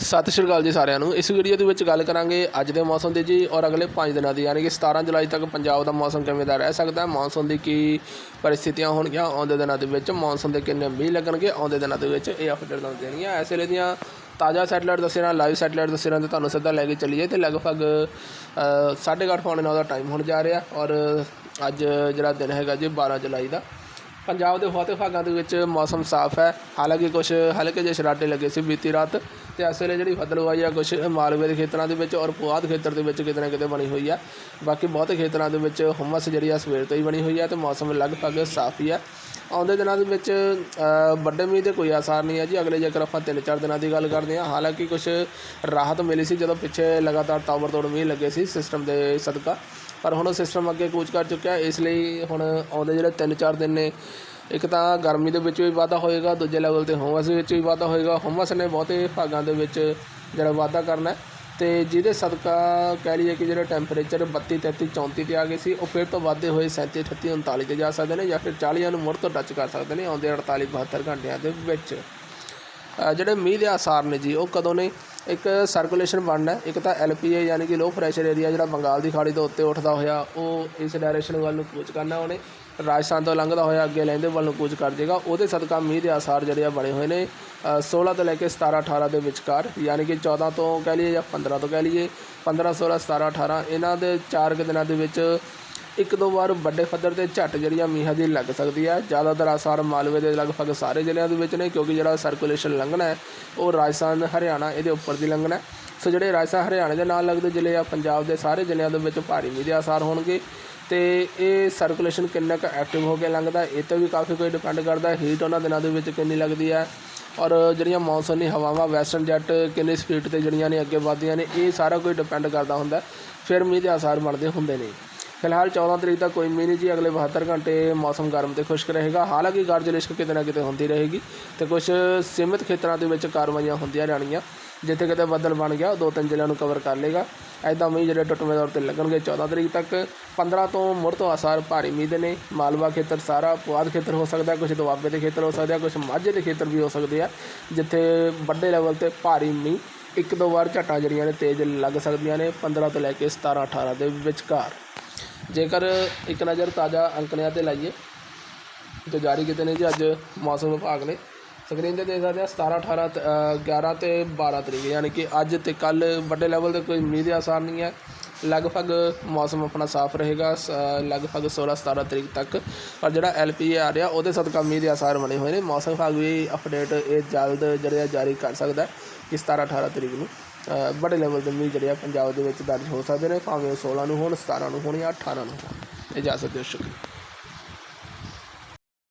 ਸਤਿ ਸ਼੍ਰੀ ਅਕਾਲ ਜੀ ਸਾਰਿਆਂ ਨੂੰ। ਇਸ ਵੀਡੀਓ ਦੇ ਵਿੱਚ ਗੱਲ ਕਰਾਂਗੇ ਅੱਜ ਦੇ ਮੌਸਮ ਦੀ ਜੀ ਔਰ ਅਗਲੇ 5 ਦਿਨਾਂ ਦੀ, ਯਾਨੀ ਕਿ 17 ਜੁਲਾਈ ਤੱਕ ਪੰਜਾਬ ਦਾ ਮੌਸਮ ਕਿਵੇਂ ਦਾ ਰਹਿ ਸਕਦਾ ਹੈ ਮੌਨਸੂਨ ਦੀ ਕੀ ਪਰਿਸਥਿਤੀਆਂ ਹੋਣਗੀਆਂ, ਆਉਂਦੇ ਦਿਨਾਂ ਦੇ ਵਿੱਚ ਮੌਨਸੂਨ ਦੇ ਕਿੰਨੇ ਮੀਂਹ ਲੱਗਣਗੇ, ਆਉਂਦੇ ਦਿਨਾਂ ਦੇ ਵਿੱਚ ਇਹ ਅਪਡੇਟ ਤੁਹਾਨੂੰ ਦੇਣੀਆਂ। ਐਸੇ ਵੇਲੇ ਦੀਆਂ ਤਾਜ਼ਾ ਸੈਟਲਾਈਟ ਦੱਸਣਾ ਲਾਈਵ ਸੈਟਲਾਈਟ ਦੱਸਣਾ ਤੇ ਤੁਹਾਨੂੰ ਸਿੱਧਾ ਲੈ ਕੇ ਚੱਲੀਏ ਤੇ ਲਗਭਗ 8:30 ਪੌਣੇ 9 ਦਾ ਟਾਈਮ ਹੋਣ ਜਾ ਰਿਹਾ ਔਰ ਅੱਜ ਜਿਹੜਾ ਦਿਨ ਹੈਗਾ ਜੀ 12 ਜੁਲਾਈ ਦਾ ਪੰਜਾਬ ਦੇ ਬਹੁਤੇ ਭਾਗਾਂ ਦੇ ਵਿੱਚ ਮੌਸਮ ਸਾਫ਼ ਹੈ। ਹਾਲਾਂਕਿ ਕੁਝ ਹਲਕੇ ਜਿਹੇ ਸ਼ਰਾਟੇ ਲੱਗੇ ਸੀ ਬੀਤੀ ਰਾਤ ਤੇ ਇਸ ਵੇਲੇ ਜਿਹੜੀ ਬਦਲਵਾਈ ਆ ਕੁਝ ਮਾਲਵੇ ਦੇ ਖੇਤਰਾਂ ਦੇ ਵਿੱਚ ਔਰ ਪੁਆਧ ਖੇਤਰ ਦੇ ਵਿੱਚ ਕਿਤੇ ਨਾ ਕਿਤੇ ਬਣੀ ਹੋਈ ਆ। ਬਾਕੀ ਬਹੁਤੇ ਖੇਤਰਾਂ ਦੇ ਵਿੱਚ ਹੁਮਸ ਜਿਹੜੀ ਆ, ਸਵੇਰ ਤੋਂ ਹੀ ਬਣੀ ਹੋਈ ਆ ਤੇ ਮੌਸਮ ਲਗਭਗ ਸਾਫ਼ ਹੀ ਆ। ਆਉਂਦੇ ਦਿਨਾਂ ਦੇ ਵਿੱਚ ਵੱਡੇ ਮੀਂਹ ਦੇ ਕੋਈ ਆਸਾਰ ਨਹੀਂ ਹੈ ਜੀ। ਅਗਲੇ ਜੇਕਰ ਆਪਾਂ ਤਿੰਨ ਚਾਰ ਦਿਨਾਂ ਦੀ ਗੱਲ ਕਰਦੇ ਹਾਂ, ਹਾਲਾਂਕਿ ਕੁਝ ਰਾਹਤ ਮਿਲੀ ਸੀ ਜਦੋਂ ਪਿੱਛੇ ਲਗਾਤਾਰ ਤਾਬੜਤੋੜ ਮੀਂਹ ਲੱਗੇ ਸੀ ਸਿਸਟਮ ਦੇ ਸਦਕਾ। ਪਰ ਹੁਣ ਉਹ ਸਿਸਟਮ ਅੱਗੇ ਕੂਚ ਕਰ ਚੁੱਕਿਆ, ਇਸ ਲਈ ਹੁਣ ਆਉਂਦੇ ਜਿਹੜੇ ਤਿੰਨ ਚਾਰ ਦਿਨ ਨੇ, ਇੱਕ ਤਾਂ ਗਰਮੀ ਦੇ ਵਿੱਚ ਵੀ ਵਾਧਾ ਹੋਏਗਾ, ਦੂਜੇ ਲੈਵਲ ਤੇ ਹੁਮਸ ਵਿੱਚ ਵੀ ਵਾਧਾ ਹੋਏਗਾ। ਹੁਮਸ ਨੇ ਬਹੁਤੇ ਭਾਗਾਂ ਦੇ ਵਿੱਚ ਜਿਹੜਾ ਵਾਧਾ ਕਰਨਾ ਹੈ। ਤੇ ਜਿਹਦੇ ਸਦਕਾ ਕਹਿ ਲਈਏ ਕਿ ਜਿਹੜਾ ਟੈਂਪਰੇਚਰ 32 33 34 ਤੇ ਆ ਗਏ ਸੀ, ਉਹ ਫਿਰ ਤੋਂ ਵਾਧੇ ਹੋਏ 37 38 39 ਤੇ ਜਾ ਸਕਦੇ ਨੇ ਜਾਂ ਫਿਰ 40 ਨੂੰ ਮੁੜ ਤੋਂ ਟੱਚ ਕਰ ਸਕਦੇ ਨੇ, ਆਉਂਦੇ 48 72 ਘੰਟਿਆਂ ਦੇ ਵਿੱਚ। ਜਿਹੜੇ ਮੀਂਹ ਦੇ ਆਸਾਰ ਨੇ ਜੀ, ਉਹ ਕਦੋਂ ਨੇ? ਇੱਕ ਸਰਕੂਲੇਸ਼ਨ ਬਣਨਾ ਹੈ, ਇੱਕ ਤਾਂ ਐਲਪੀਏ ਯਾਨੀ ਕਿ ਲੋ ਪ੍ਰੈਸ਼ਰ ਏਰੀਆ ਜਿਹੜਾ ਬੰਗਾਲ ਦੀ ਖਾੜੀ ਤੋਂ ਉੱਤੇ ਉੱਠਦਾ ਹੋਇਆ ਉਹ ਇਸ ਡਾਇਰੈਕਸ਼ਨ ਵੱਲ ਨੂੰ ਕੂਚ ਕਰਨਾ ਉਹਨੇ। ਰਾਜਸਥਾਨ ਤੋਂ ਲੰਘਦਾ ਹੋਇਆ ਅੱਗੇ ਲੈਂਦੇ ਵੱਲ ਨੂੰ ਕੂਚ ਕਰ ਜਾਏਗਾ ਉਹਦੇ ਸਦਕਾ ਮੀਂਹ ਦੇ ਆਸਾਰ ਜਿਹੜੇ ਆ ਬਣੇ ਹੋਏ ਨੇ ਅ, 16 ਤੋਂ ਲੈ ਕੇ 17 18 ਦੇ ਵਿਚਕਾਰ ਯਾਨੀ ਕਿ 14 ਤੋਂ ਕਹਿ ਲਈਏ ਜਾਂ 15 ਤੋਂ ਕਹਿ ਲਈਏ 15 16 17 18 ਇਹਨਾਂ ਦੇ ਚਾਰ ਕੁ ਦਿਨਾਂ ਦੇ ਵਿੱਚ ਇੱਕ ਦੋ ਵਾਰ ਵੱਡੇ ਪੱਧਰ ਤੇ ਝੱਟ ਜਿਹੜੀਆਂ ਮੀਂਹਾਂ ਦੀ ਲੱਗ ਸਕਦੀ ਹੈ ਜ਼ਿਆਦਾਤਰ ਆਸਾਰ ਮਾਲਵੇ ਦੇ ਲਗਭਗ ਸਾਰੇ ਜ਼ਿਲ੍ਹਿਆਂ ਦੇ ਵਿੱਚ ਨੇ, ਕਿਉਂਕਿ ਜਿਹੜਾ ਸਰਕੂਲੇਸ਼ਨ ਲੰਘਣਾ ਹੈ, ਉਹ ਰਾਜਸਥਾਨ, ਹਰਿਆਣਾ ਇਹਦੇ ਉੱਪਰ ਦੀ ਲੰਘਣਾ ਸੋ ਜਿਹੜੇ ਰਾਜਸਥਾਨ, ਹਰਿਆਣਾ ਦੇ ਨਾਲ ਲੱਗਦੇ ਜ਼ਿਲ੍ਹੇ ਆ, ਪੰਜਾਬ ਦੇ ਸਾਰੇ ਜ਼ਿਲ੍ਹਿਆਂ ਦੇ ਵਿੱਚ ਭਾਰੀ ਮੀਂਹ ਦੇ ਆਸਾਰ ਹੋਣਗੇ। ਤੇ ਇਹ ਸਰਕੂਲੇਸ਼ਨ ਕਿੰਨਾ ਕੁ ਐਕਟਿਵ ਹੋ ਕੇ ਲੰਘਦਾ, ਇਹ ਤੇ ਵੀ ਕਾਫੀ ਕੋਈ ਡਿਪੈਂਡ ਕਰਦਾ। ਹੀਟ ਉਹਨਾਂ ਦਿਨਾਂ ਦੇ ਵਿੱਚ ਕਿੰਨੀ ਲੱਗਦੀ ਹੈ ਔਰ ਜਿਹੜੀਆਂ ਮੌਨਸੂਨੀ ਹਵਾਵਾਂ ਵੈਸਟਰਨ ਜੈਟ ਕਿੰਨੀ ਸਪੀਡ ਤੇ ਜਿਹੜੀਆਂ ਨੇ ਅੱਗੇ ਵਧਦੀਆਂ ਨੇ, ਇਹ ਸਾਰਾ ਕੁਝ ਡਿਪੈਂਡ ਕਰਦਾ ਹੁੰਦਾ। ਫਿਰ ਮੀਂਹ ਦੇ ਆਸਾਰ ਬਣਦੇ ਹੁੰਦੇ ਨੇ। ਫਿਲਹਾਲ 14 ਤਰੀਕ ਤੱਕ ਕੋਈ ਮੀਂਹ ਨਹੀਂ ਜੀ। ਅਗਲੇ 72 ਘੰਟੇ ਮੌਸਮ ਗਰਮ ਤੇ ਖੁਸ਼ਕ ਰਹੇਗਾ। ਹਾਲਾਂਕਿ ਗਰਜ ਲਿਸ਼ਕ ਕਿਤੇ ਨਾ ਕਿਤੇ ਹੁੰਦੀ ਰਹੇਗੀ ਤੇ ਕੁਝ ਸੀਮਿਤ ਖੇਤਰਾਂ ਦੇ ਵਿੱਚ ਕਾਰਵਾਈਆਂ ਹੁੰਦੀਆਂ ਰਹਿਣਗੀਆਂ ਜਿੱਥੇ ਕਿਤੇ ਬੱਦਲ ਬਣ ਗਿਆ, ਉਹ ਦੋ ਤਿੰਨ ਜ਼ਿਲ੍ਹਿਆਂ ਨੂੰ ਕਵਰ ਕਰ ਲੇਗਾ ਐਦਾਂ ਮੀਂਹ ਜਿਹੜੇ ਟੁੱਟਵੇਂ ਤੌਰ ਤੇ ਲੱਗਣਗੇ 14 ਤਰੀਕ ਤੱਕ। 15 ਤੋਂ ਮੁੜ ਤੋਂ ਆਸਾਰ ਭਾਰੀ ਮੀਂਹ ਦੇ ਨੇ। ਮਾਲਵਾ ਖੇਤਰ ਸਾਰਾ ਪੁਆਧ ਖੇਤਰ ਹੋ ਸਕਦਾ ਕੁਝ ਦੁਆਬੇ ਦੇ ਖੇਤਰ ਹੋ ਸਕਦੇ ਆ ਕੁਝ ਮਾਝੇ ਦੇ ਖੇਤਰ ਵੀ ਹੋ ਸਕਦੇ ਆ, ਜਿੱਥੇ ਵੱਡੇ ਲੈਵਲ ਤੇ ਭਾਰੀ ਮੀਂਹ ਇੱਕ ਦੋ ਵਾਰ ਝਟਾਂ ਜਿਹੜੀਆਂ ਨੇ ਤੇਜ਼ ਲੱਗ ਸਕਦੀਆਂ ਨੇ। 15 ਤੋਂ ਲੈ ਕੇ 17 18 ਦੇ ਵਿਚਕਾਰ। ਜੇਕਰ ਇੱਕ ਨਜ਼ਰ ਤਾਜ਼ਾ ਅੰਕੜਿਆਂ ਤੇ ਲਾਈਏ ਜੋ ਜਾਰੀ ਕੀਤੇ ਨੇ ਜੀ ਅੱਜ ਮੌਸਮ ਵਿਭਾਗ ਨੇ। ਸਕਰੀਨ ਤੇ ਦੇਖ ਸਕਦੇ ਹਾਂ 17 18 ਤੇ, ਅ, 11 ਤੇ 12 ਤਰੀਕ ਯਾਨੀ ਕਿ ਅੱਜ ਤੇ ਕੱਲ ਵੱਡੇ ਲੈਵਲ ਤੇ ਕੋਈ ਮੀਂਹ ਦੇ ਆਸਾਰ ਨਹੀਂ ਹੈ। ਲਗਭਗ ਮੌਸਮ ਆਪਣਾ ਸਾਫ਼ ਰਹੇਗਾ ਸ- ਲਗਭਗ 16 17 ਤਰੀਕ ਤੱਕ। ਪਰ ਜਿਹੜਾ ਐਲਪੀਏ ਆ ਰਿਹਾ ਉਹਦੇ ਸਦਕਾ ਮੀਂਹ ਦੇ ਆਸਾਰ ਬਣੇ ਹੋਏ ਨੇ। ਮੌਸਮ ਵਿਭਾਗ ਵੀ ਅਪਡੇਟ ਇਹ ਜਲਦ ਜਿਹੜਾ ਜਾਰੀ ਕਰ ਸਕਦਾ ਕਿ 17 18 ਤਰੀਕ ਨੂੰ। ਬੜੇ ਲੈਵਲ ਦੇ ਮੀਂਹ ਜਿਹੜੇ ਆ ਪੰਜਾਬ ਦੇ ਵਿੱਚ ਦਰਜ ਹੋ ਸਕਦੇ ਨੇ, ਭਾਵੇਂ ਉਹ 16 ਨੂੰ ਹੋਣ 17 ਨੂੰ ਹੋਣ ਜਾਂ 18 ਨੂੰ ਹੋਣ। ਇਜਾਜ਼ਤ ਦਿਓ ਸ਼ੁਕਰੀਆ।